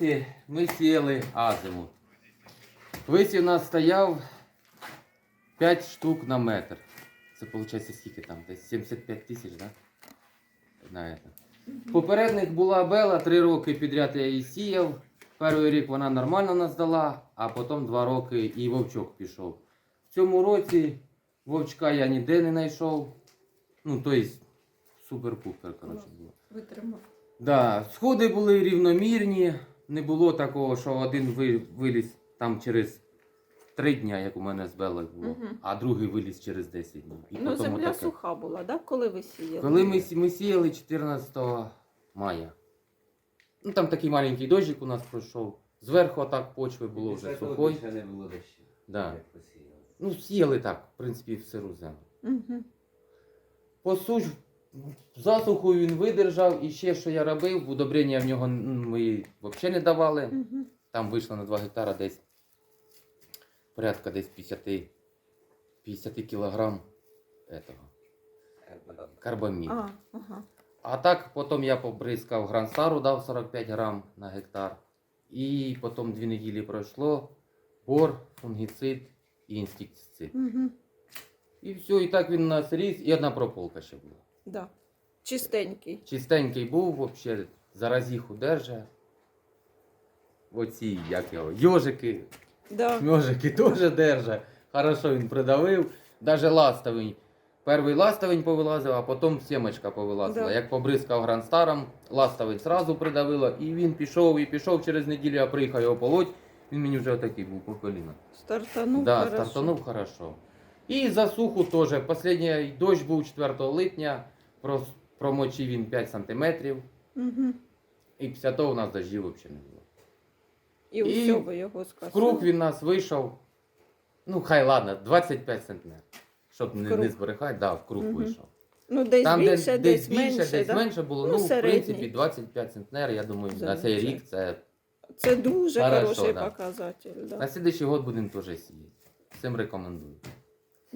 році ми сіяли азимут. Висів у нас стояв 5 штук на метр. Це виходить скільки там? Десь 75 тисяч, да? На это. Попередник була Бела, 3 роки підряд я її сіяв. Перший рік вона нормально нас дала, а потім 2 роки і вовчок пішов. В цьому році вовчка я ніде не знайшов. Ну, тобто, супер-пупер, коротше, було. Витримав. Да, сходи були рівномірні, не було такого, що один виліз там через 3 дня, як у мене з Белою було, Мгм. а другий виліз через 10 днів. І Ну, потім земля отаке. суха була, да? коли ви сіяли? Коли ми, сі- ми сіяли 14 мая. Ну там такий маленький дощик у нас пройшов. Зверху так почви було вже Після того сухой. більше не було дощу. Да. Як посіяли. Ну, сіяли так, в принципі, в сиру землю. Угу. По суш, засуху він видержав, і ще що я робив, удобрення в нього ми взагалі не давали. Угу. Там вийшло на 2 гектара десь порядка десь 50, 50 кілограм этого, карбаміду. А, ага. А так потім я побризкав грансару, дав 45 грам на гектар. І потім дві неділі пройшло бор, фунгіцид і інстинктицид. Угу. І все, і так він у нас ріс, і одна прополка ще була. Да. Чистенький. Чистенький був, взагалі, заразіху держа. Оці, як його, йожики, Да. Мьожики теж держа. Хорошо він придавив. Даже ластовий. Перший ластовень повилазив, а потім сімочка повилазила. Да. Як побризкав гранстаром, ластовий зразу придавило, і він пішов і пішов через неділю, я приїхав його полоть. Він мені вже отакий був по коліна. Стартанув. да, хорошо. стартанув хорошо. І за суху теж. Останній дощ був 4 липня, промочив він 5 см, Угу. і після того у нас дождів взагалі не було. І, І усьо ви його В скасили. круг він нас вийшов. Ну, хай ладно, 25 центнер. Щоб не, не зберегати, да, в круг Мгм. вийшов. Ну, десь Там більше, десь, десь, більше, менше. десь да? менше було. Ну, Ну, в принципі, 25 центнер, я думаю, на цей рік це. Це дуже Хорошо, хороший да. показатель. Да. На слідуючий год будемо теж сіяти. Всім рекомендую.